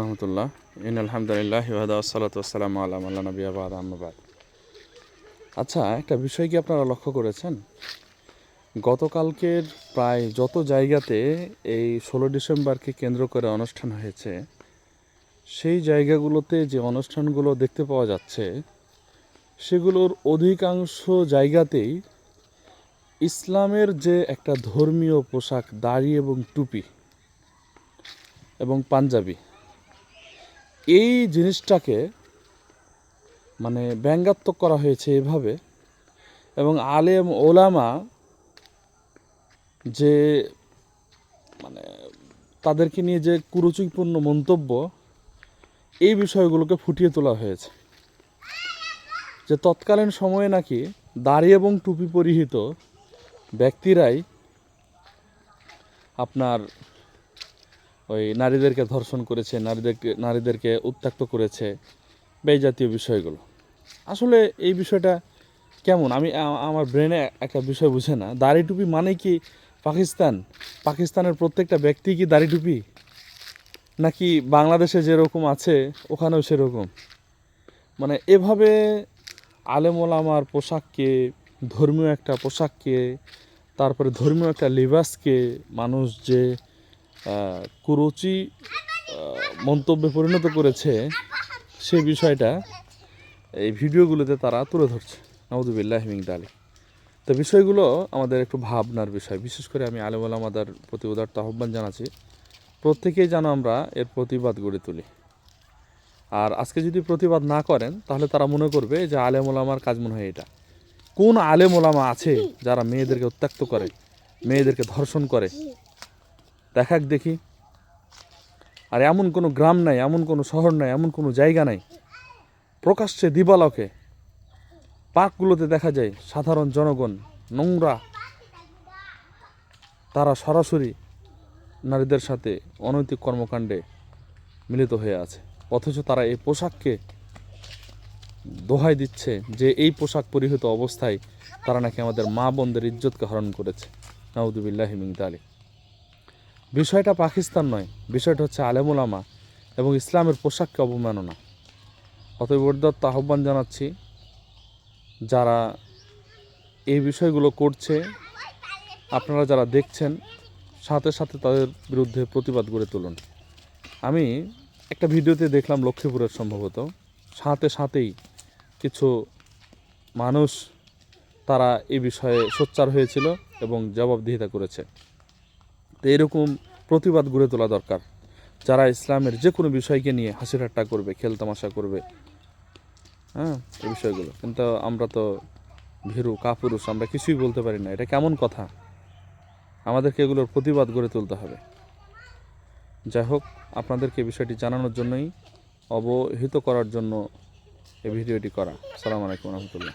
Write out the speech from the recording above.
রহমতুল্লাহ। In আলহামদুলিল্লাহ আসসালামু আলা আল্লাহ নবী আবাদ আহমাবাদ আচ্ছা একটা বিষয় কি আপনারা লক্ষ্য করেছেন? গতকালকের প্রায় যত জায়গাতে এই ষোলো ডিসেম্বরকে কেন্দ্র করে অনুষ্ঠান হয়েছে, সেই জায়গাগুলোতে যে অনুষ্ঠানগুলো দেখতে পাওয়া যাচ্ছে, সেগুলোর অধিকাংশ জায়গাতেই ইসলামের যে একটা ধর্মীয় পোশাক, দাড়ি এবং টুপি এবং পাঞ্জাবি এই জিনিসটাকে মানে ব্যঙ্গাত্মক করা হয়েছে এভাবে। এবং আলেম, ওলামা যে মানে তাদেরকে নিয়ে যে কুরুচিপূর্ণ মন্তব্য, এই বিষয়গুলোকে ফুটিয়ে তোলা হয়েছে। যে তৎকালীন সময়ে নাকি দাড়ি এবং টুপি পরিহিত ব্যক্তিরাই আপনার ওই নারীদেরকে ধর্ষণ করেছে, নারীদেরকে নারীদেরকে উত্ত্যক্ত করেছে বা এই জাতীয় বিষয়গুলো। আসলে এই বিষয়টা কেমন? আমি আমার ব্রেনে একটা বিষয় বুঝে না। দাড়ি টুপি মানে কি পাকিস্তান? পাকিস্তানের প্রত্যেকটা ব্যক্তি কি দাড়ি টুপি? নাকি বাংলাদেশে যেরকম আছে, ওখানেও সেরকম? মানে এভাবে আলেমোলামার পোশাককে, ধর্মীয় একটা পোশাককে, তারপরে ধর্মীয় একটা লিবাসকে মানুষ যে কুরুচি মন্তব্যে পরিণত করেছে সেই বিষয়টা এই ভিডিওগুলোতে তারা তুলে ধরছে। নওদুবিল্লাহ হিমিং আলী তো বিষয়গুলো আমাদের একটু ভাবনার বিষয়। বিশেষ করে আমি আলেম আলামাদার প্রতি উদার্ত আহ্বান জানাচ্ছি। প্রত্যেকেই যেন আমরা এর প্রতিবাদ গড়ে তুলি। আর আজকে যদি প্রতিবাদ না করেন, তাহলে তারা মনে করবে যে আলেম ওলামার কাজ মনে হয় এটা। কোন আলেম ওলামা আছে যারা মেয়েদেরকে উত্ত্যক্ত করে, মেয়েদেরকে ধর্ষণ করে দেখাক দেখি। আর এমন কোনো গ্রাম নাই, এমন কোনো শহর নাই, এমন কোনো জায়গা নাই। প্রকাশ্যে দিবালকে পার্কগুলোতে দেখা যায় সাধারণ জনগণ, নোংরা, তারা সরাসরি নারীদের সাথে অনৈতিক কর্মকাণ্ডে মিলিত হয়ে আছে। অথচ তারা এই পোশাককে দোহাই দিচ্ছে যে এই পোশাক পরিহিত অবস্থায় তারা নাকি আমাদের মা বোনদের ইজ্জতকে হরণ করেছে। নাউদুবিল্লাহ মিংদালি বিষয়টা পাকিস্তান নয়, বিষয়টা হচ্ছে আলেমুলামা এবং ইসলামের পোশাককে অবমাননা। অতএব উদ্যত্ত আহ্বান জানাচ্ছি, যারা এই বিষয়গুলো করছে, আপনারা যারা দেখছেন, সাথে সাথে তাদের বিরুদ্ধে প্রতিবাদ গড়ে তুলুন। আমি একটা ভিডিওতে দেখলাম লক্ষ্মীপুরের সম্ভবত, সাথে সাথেই কিছু মানুষ তারা এই বিষয়ে সোচ্চার হয়েছিল এবং জবাবদিহিতা করেছে। তো এরকম প্রতিবাদ গড়ে তোলা দরকার। যারা ইসলামের যে কোনো বিষয়কে নিয়ে হাসি ঠাট্টা করবে খেলতামাশা করবে হ্যাঁ এই বিষয়গুলো। কিন্তু আমরা তো ভীরু, কাপুরুষ, আমরা কিছুই বলতে পারি না। এটা কেমন কথা? আমাদেরকে এগুলোর প্রতিবাদ গড়ে তুলতে হবে। যাই হোক, আপনাদেরকে বিষয়টি জানানোর জন্যই অবহিত করার জন্য এই ভিডিওটি করা। সালাম আলাইকুম রহমতুল্লাহ।